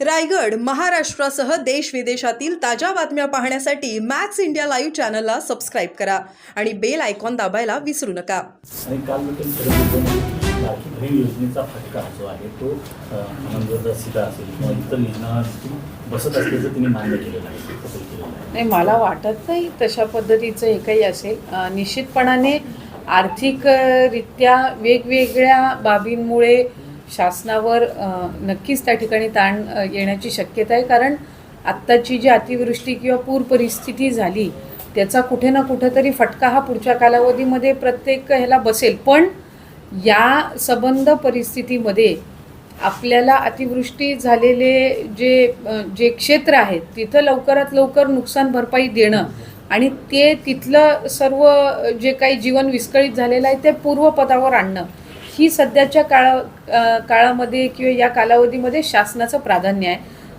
रायगड महाराष्ट्रासह देश विदेशातील ताज्या बातम्या पाहण्यासाठी मॅक्स इंडिया लाईव्ह चॅनलला सबस्क्राईब करा आणि बेल आयकॉन दाबायला विसरू नका. आणि काल देखील खरं लाडकी बहीण योजनेचा फटका जो आहे तो आनंद सीता असेल किंवा इतर योजना बसत असल्याचं तिने मान्य केलेलं आहे नाही मला वाटत नाही तशा पद्धतीचं हे काही असेल. निश्चितपणाने आर्थिकरित्या वेगवेगळ्या बाबींमुळे शासनावर नक्कीच त्या ठिकाणी ताण येण्याची शक्यता आहे. कारण आत्ताची जी अतिवृष्टी किंवा पूर परिस्थिती झाली त्याचा कुठे ना कुठेतरी फटका हा पुढच्या कालावधीमध्ये प्रत्येक ह्याला बसेल. पण या संबंध परिस्थितीमध्ये आपल्याला अतिवृष्टी झालेले जे जे क्षेत्र आहेत तिथं लवकरात लवकर नुकसान भरपाई देणं आणि ते तिथलं सर्व जे काही जीवन विस्कळीत झालेलं आहे ते पूर्वपदावर आणणं. ही सध्याच्या काळा काळामध्ये किंवा या कालावधीमध्ये शासनाचं प्राधान्य आहे.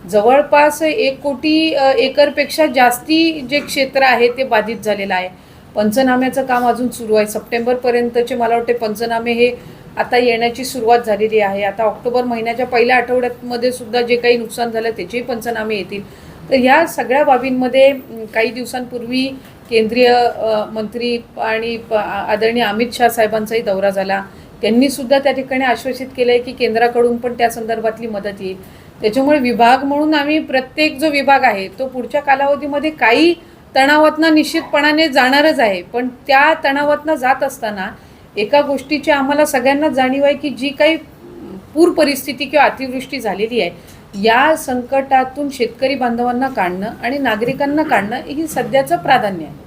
जवळपास एक कोटी एकरपेक्षा जास्ती जे क्षेत्र आहे ते बाधित झालेलं आहे. पंचनाम्याचं काम अजून सुरू आहे. सप्टेंबरपर्यंतचे मला वाटते पंचनामे हे आता येण्याची सुरुवात झालेली आहे. आता ऑक्टोबर महिन्याच्या पहिल्या आठवड्यामध्ये सुद्धा जे काही नुकसान झालं त्याचेही पंचनामे येतील. तर ह्या सगळ्या बाबींमध्ये काही दिवसांपूर्वी केंद्रीय मंत्री आणि आदरणीय अमित शहा साहेबांचाही दौरा झाला. त्यांनी सुद्धा त्या ठिकाणी आश्वासित केलं आहे की केंद्राकडून पण त्या संदर्भातली मदत येईल. त्याच्यामुळे विभाग म्हणून आम्ही प्रत्येक जो विभाग आहे तो पुढच्या कालावधीमध्ये काही तणावातनं निश्चितपणाने जाणारच आहे. पण त्या तणावातनं जात असताना एका गोष्टीची आम्हाला सगळ्यांना जाणीव आहे की जी काही पूर परिस्थिती किंवा अतिवृष्टी झालेली आहे या संकटातून शेतकरी बांधवांना काढणं आणि नागरिकांना काढणं ही सध्याचं प्राधान्य आहे.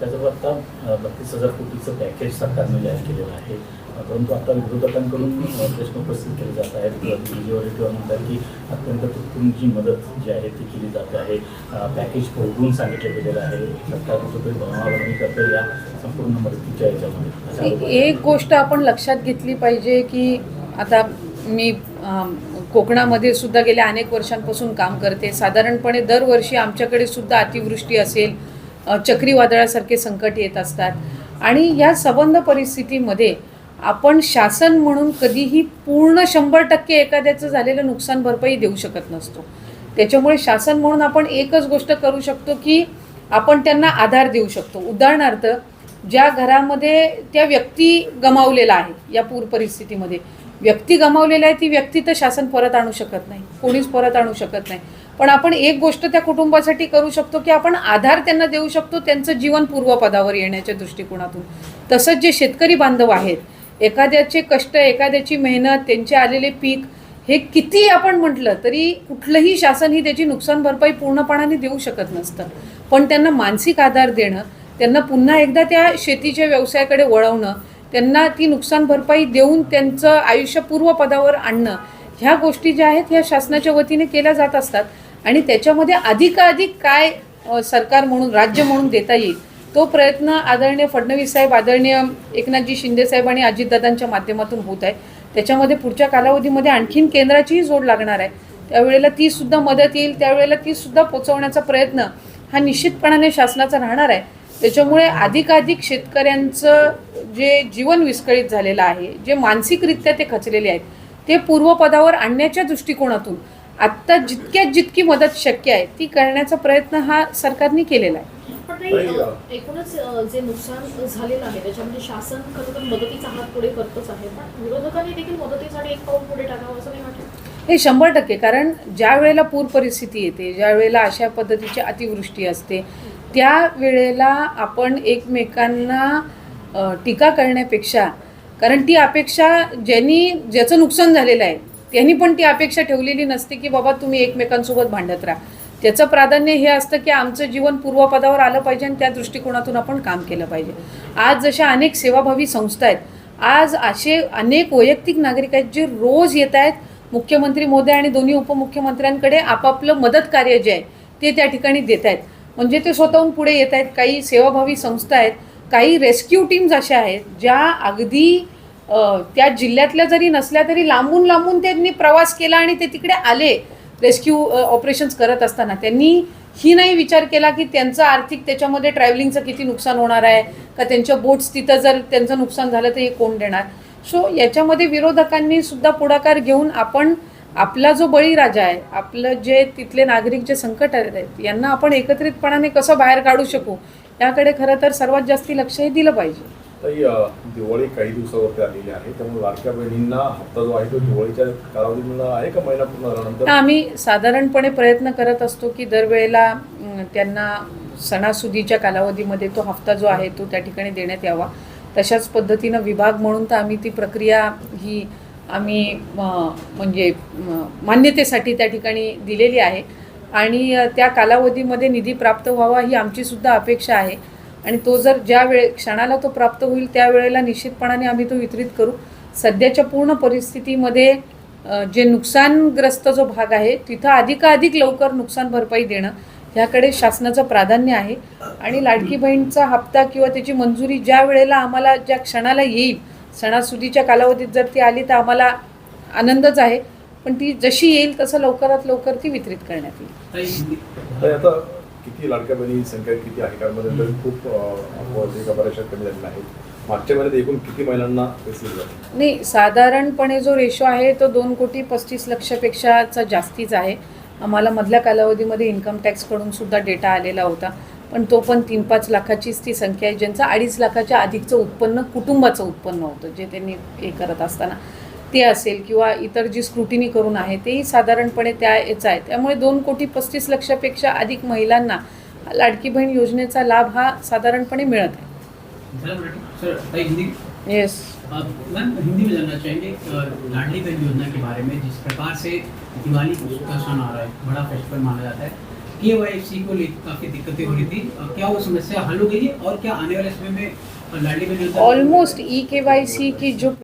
त्याचं आता बत्तीस हजार कोटीचं पॅकेज सरकारने जाहीर केलेलं आहे. परंतु आता विरोधकांकडून प्रश्न उपस्थित केले जात आहेत. मेजॉरिटीवर म्हणतात की अत्यंत तुटपुंजी मदत जी आहे ती केली जाते आहे. पॅकेज पोहोचवून सांगितलं गेलेलं आहे. सरकार कुठेतरी भरणावरणी करतं या संपूर्ण मदतीच्या याच्यामध्ये. एक गोष्ट आपण लक्षात घेतली पाहिजे की आता मी कोकणामध्ये सुद्धा गेल्या अनेक वर्षांपासून काम करते. साधारणपणे दरवर्षी आमच्याकडे सुद्धा अतिवृष्टी असेल चक्रीवादळासारखे संकट येत असतात. आणि या संबंध परिस्थितीमध्ये आपण शासन म्हणून कधीही पूर्ण शंभर टक्के एखाद्याचं झालेलं नुकसान भरपाई देऊ शकत नसतो. त्याच्यामुळे शासन म्हणून आपण एकच गोष्ट करू शकतो की आपण त्यांना आधार देऊ शकतो. उदाहरणार्थ ज्या घरामध्ये त्या व्यक्ती गमावलेला आहे या पूर परिस्थितीमध्ये. व्यक्ती गमावलेला आहे ती व्यक्ती तर शासन परत आणू शकत नाही. कोणीच परत आणू शकत नाही. पण आपण एक गोष्ट त्या कुटुंबासाठी करू शकतो की आपण आधार त्यांना देऊ शकतो त्यांचं जीवन पूर्वपदावर येण्याच्या दृष्टिकोनातून. तसंच जे शेतकरी बांधव आहेत एखाद्याचे कष्ट एखाद्याची मेहनत त्यांचे आलेले पीक हे किती आपण म्हटलं तरी कुठलंही शासन ही त्याची नुकसान भरपाई पूर्णपणाने देऊ शकत नसतं. पण त्यांना मानसिक आधार देणं त्यांना पुन्हा एकदा त्या शेतीच्या व्यवसायाकडे वळवणं त्यांना ती नुकसान भरपाई देऊन त्यांचं आयुष्य पूर्वपदावर आणणं ह्या गोष्टी ज्या आहेत ह्या शासनाच्या वतीने केल्या जात असतात. आणि त्याच्यामध्ये अधिकाधिक काय सरकार म्हणून राज्य म्हणून देता येईल तो प्रयत्न आदरणीय फडणवीस साहेब आदरणीय एकनाथजी शिंदे साहेब आणि अजितदादांच्या माध्यमातून होत आहे. त्याच्यामध्ये पुढच्या कालावधीमध्ये आणखीन केंद्राचीही जोड लागणार आहे. त्यावेळेला ती सुद्धा मदत येईल त्यावेळेला ती सुद्धा पोचवण्याचा प्रयत्न हा निश्चितपणाने शासनाचा राहणार आहे. त्याच्यामुळे अधिकाधिक शेतकऱ्यांचं जे जीवन विस्कळीत झालेलं आहे जे मानसिकरित्या ते खचलेले आहेत ते पूर्वपदावर आणण्याच्या दृष्टिकोनातून आत्ता जितक्यात जितकी मदत शक्य आहे ती करण्याचा प्रयत्न हा सरकारने केलेला आहे. पण नाही, अ, एकूणच जे नुकसान झालेलं आहे त्याच्यामध्ये शासन खरं तर मदतीचा हात पुढे करतच आहे. पण विरोधकांनी देखील मदतीसाठी एक पाऊल पुढे टाकावं असं नाही वाटत. हे शंभर टक्के कारण ज्या वेळेला पूर परिस्थिती येते ज्या वेळेला अशा पद्धतीची अतिवृष्टी असते त्या वेळेला आपण एकमेकांना टीका करण्यापेक्षा कारण ती अपेक्षा ज्यांनी ज्याचं नुकसान झालेलं आहे त्यांनी पण ती अपेक्षा ठेवलेली नसते की बाबा तुम्ही एकमेकांसोबत भांडत राहा. त्याचं प्राधान्य हे असतं की आमचं जीवन पूर्वपदावर आलं पाहिजे आणि त्या दृष्टिकोनातून आपण काम केलं पाहिजे. आज जशा अनेक सेवाभावी संस्था आहेत आज असे अनेक वैयक्तिक नागरिक आहेत जे रोज येत आहेत मुख्यमंत्री मोदी आणि दोन्ही उपमुख्यमंत्र्यांकडे आपापलं मदत कार्य जे आहे ते त्या ठिकाणी देत आहेत. म्हणजे ते स्वतःहून पुढे येत आहेत. काही सेवाभावी संस्था आहेत काही रेस्क्यू टीम्स अशा आहेत ज्या अगदी त्या जिल्ह्यातल्या जरी नसल्या तरी लांबून लांबून त्यांनी प्रवास केला आणि ते तिकडे आले रेस्क्यू ऑपरेशन्स करत असताना. त्यांनी ही नाही विचार केला की त्यांचं आर्थिक त्याच्यामध्ये ट्रॅव्हलिंगचं किती नुकसान होणार आहे का त्यांच्या बोट्स तिथं जर त्यांचं नुकसान झालं तर हे कोण देणार? सो याच्यामध्ये विरोधकांनी सुद्धा पुढाकार घेऊन आपण आपला जो बळीराजा आहे आपलं जे तिथले नागरिक जे संकट आहेत यांना आपण एकत्रितपणाने कसं बाहेर काढू शकू याकडे खरं तर सर्वात जास्ती लक्ष हे दिलं पाहिजे. ताई दिवाळी काही दिवसावरती आलेली आहे. त्यामुळे लाडक्या बहिणींना हप्ता जो आहे तो दिवाळीच्या कालावधीला आहे का महिना पूर्ण झाल्यानंतर? आम्ही साधारणपणे प्रयत्न करत असतो की दरवेळेला त्यांना सणासुदीच्या कालावधीमध्ये तो हप्ता जो आहे तो त्या ठिकाणी देण्यात यावा. तशाच पद्धतीनं विभाग म्हणून तर आम्ही ती प्रक्रिया ही आम्ही म्हणजे मान्यतेसाठी त्या ठिकाणी दिलेली आहे. आणि त्या कालावधीमध्ये निधी प्राप्त व्हावा ही आमची सुद्धा अपेक्षा आहे. आणि तो जर ज्या वेळे क्षणाला तो प्राप्त होईल त्यावेळेला निश्चितपणाने आम्ही तो वितरित करू. सध्याच्या पूर्ण परिस्थितीमध्ये जे नुकसानग्रस्त जो भाग आहे तिथं अधिकाधिक लवकर नुकसान भरपाई देणं ह्याकडे शासनाचं प्राधान्य आहे. आणि लाडकी बहीणचा हप्ता किंवा त्याची मंजुरी ज्या वेळेला आम्हाला ज्या क्षणाला येईल सणासुदीच्या कालावधीत जर ती आली तर आम्हाला आनंदच आहे. पण ती जशी येईल तसं लवकरात लवकर ती वितरित करण्यात येईल. किती लाडक्या बहिणी संख्या किती आहे? कारण मध्ये खूप बऱ्याचशा कमी झालेल्या आहेत. मागच्या महिन्यात एकूण किती महिलांना नाही साधारणपणे जो रेशो आहे तो दोन कोटी पस्तीस लक्षपेक्षाचा जास्तीच आहे. आम्हाला मधल्या कालावधीमध्ये इन्कम टॅक्सकडून सुद्धा डेटा आलेला होता. पण तो पण तीन पाच लाखाचीच ती संख्या आहे ज्यांचं अडीच लाखाच्या अधिकचं उत्पन्न कुटुंबाचं उत्पन्न होतं जे त्यांनी हे करत असताना. ते असेल किंवा इतर जी स्क्रुटिनी करून आहे तेही साधारणपणे त्या याचं आहे. त्यामुळे दोन कोटी पस्तीस लक्षापेक्षा अधिक महिलांना लाडकी बहीण योजनेचा लाभ हा साधारणपणे मिळत आहे. येस मैम हिंदी में जानना चाहेंगे लाडली बहन योजना के बारे में जिस प्रकार से दिवाली का क्षण आ रहा है बड़ा फेस्टिवल माना जाता है के वाई सी को लेकर काफ़ी दिक्कतें हो रही थी। क्या वो समस्या हल हो गई है और क्या आने वाले समय में Ladli Bahan Yojana almost E K Y C की जो